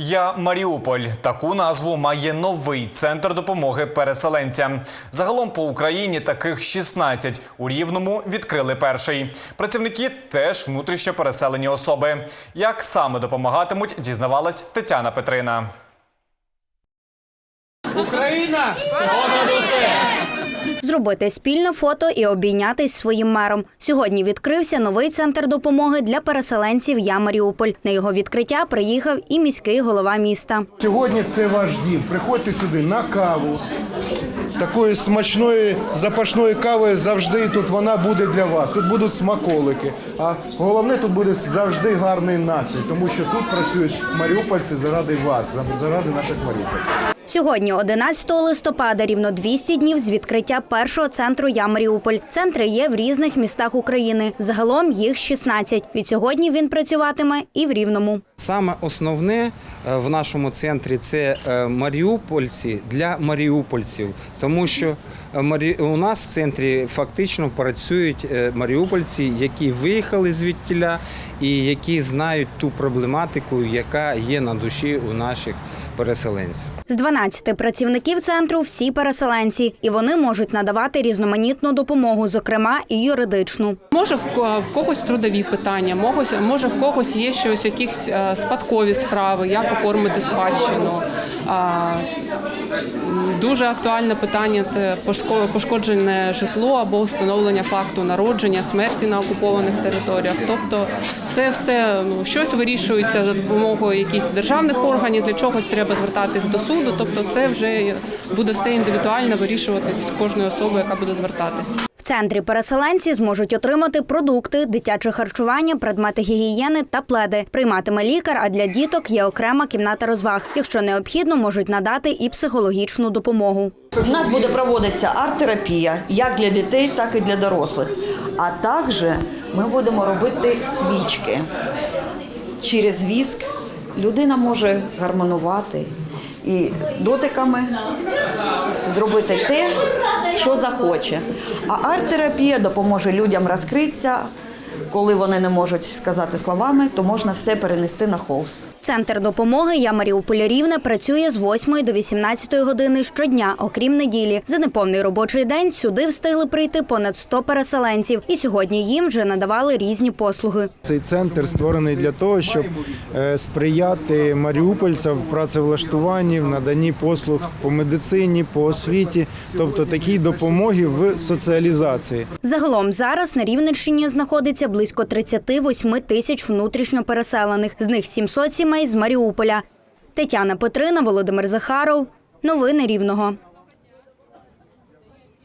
Я Маріуполь. Таку назву має новий центр допомоги переселенцям. Загалом по Україні таких 16. У Рівному відкрили перший. Працівники теж внутрішньо переселені особи. Як саме допомагатимуть, дізнавалась Тетяна Петрина. Україна! Зробити спільне фото і обійнятись своїм мером. Сьогодні відкрився новий центр допомоги для переселенців Я Маріуполь. На його відкриття приїхав і міський голова міста. Сьогодні це ваш дім. Приходьте сюди на каву. Такої смачної запашної кави завжди тут вона буде для вас. Тут будуть смаколики. А головне тут буде завжди гарний настрій, тому що тут працюють маріупольці заради вас, заради наших маріупольців. Сьогодні, 11 листопада, рівно 200 днів з відкриття першого центру Я Маріуполь. Центри є в різних містах України. Загалом їх 16. Від сьогодні він працюватиме і в Рівному. Саме основне е, в нашому центрі це е, маріупольці для маріупольців, тому що е, у нас в центрі фактично працюють маріупольці, які виїхали звідтіля і які знають ту проблематику, яка є на душі у наших переселенців. З 12 працівників центру всі переселенці, і вони можуть надавати різноманітну допомогу, зокрема і юридичну. Може в ко- когось трудові питання, може в когось є щось, якісь спадкові справи, як оформити спадщину. Дуже актуальне питання це пошкоджене житло або встановлення факту народження, смерті на окупованих територіях. Тобто це все ну, щось вирішується за допомогою якихось державних органів, для чогось треба звертатись до суду. Тобто це вже буде все індивідуально вирішуватись з кожною особою, яка буде звертатись. Центрі переселенці зможуть отримати продукти, дитяче харчування, предмети гігієни та пледи. Прийматиме лікар, а для діток є окрема кімната розваг. Якщо необхідно, можуть надати і психологічну допомогу. У нас буде проводитися арт-терапія як для дітей, так і для дорослих. А також ми будемо робити свічки. Через віск людина може гармонувати і дотиками зробити те, що захоче. А арт-терапія допоможе людям розкритися. Коли вони не можуть сказати словами, то можна все перенести на холст. Центр допомоги Я Маріуполь Рівне працює з 8 до 18 години щодня, окрім неділі. За неповний робочий день сюди встигли прийти понад 100 переселенців, і сьогодні їм вже надавали різні послуги. Цей центр створений для того, щоб е, сприяти маріупольцям в працевлаштуванні, в наданні послуг по медицині, по освіті, тобто такій допомоги в соціалізації. Загалом зараз на Рівненщині знаходиться близько 38 тисяч внутрішньо переселених. З них 700 сімей з Маріуполя. Тетяна Петрина, Володимир Захаров. Новини Рівного.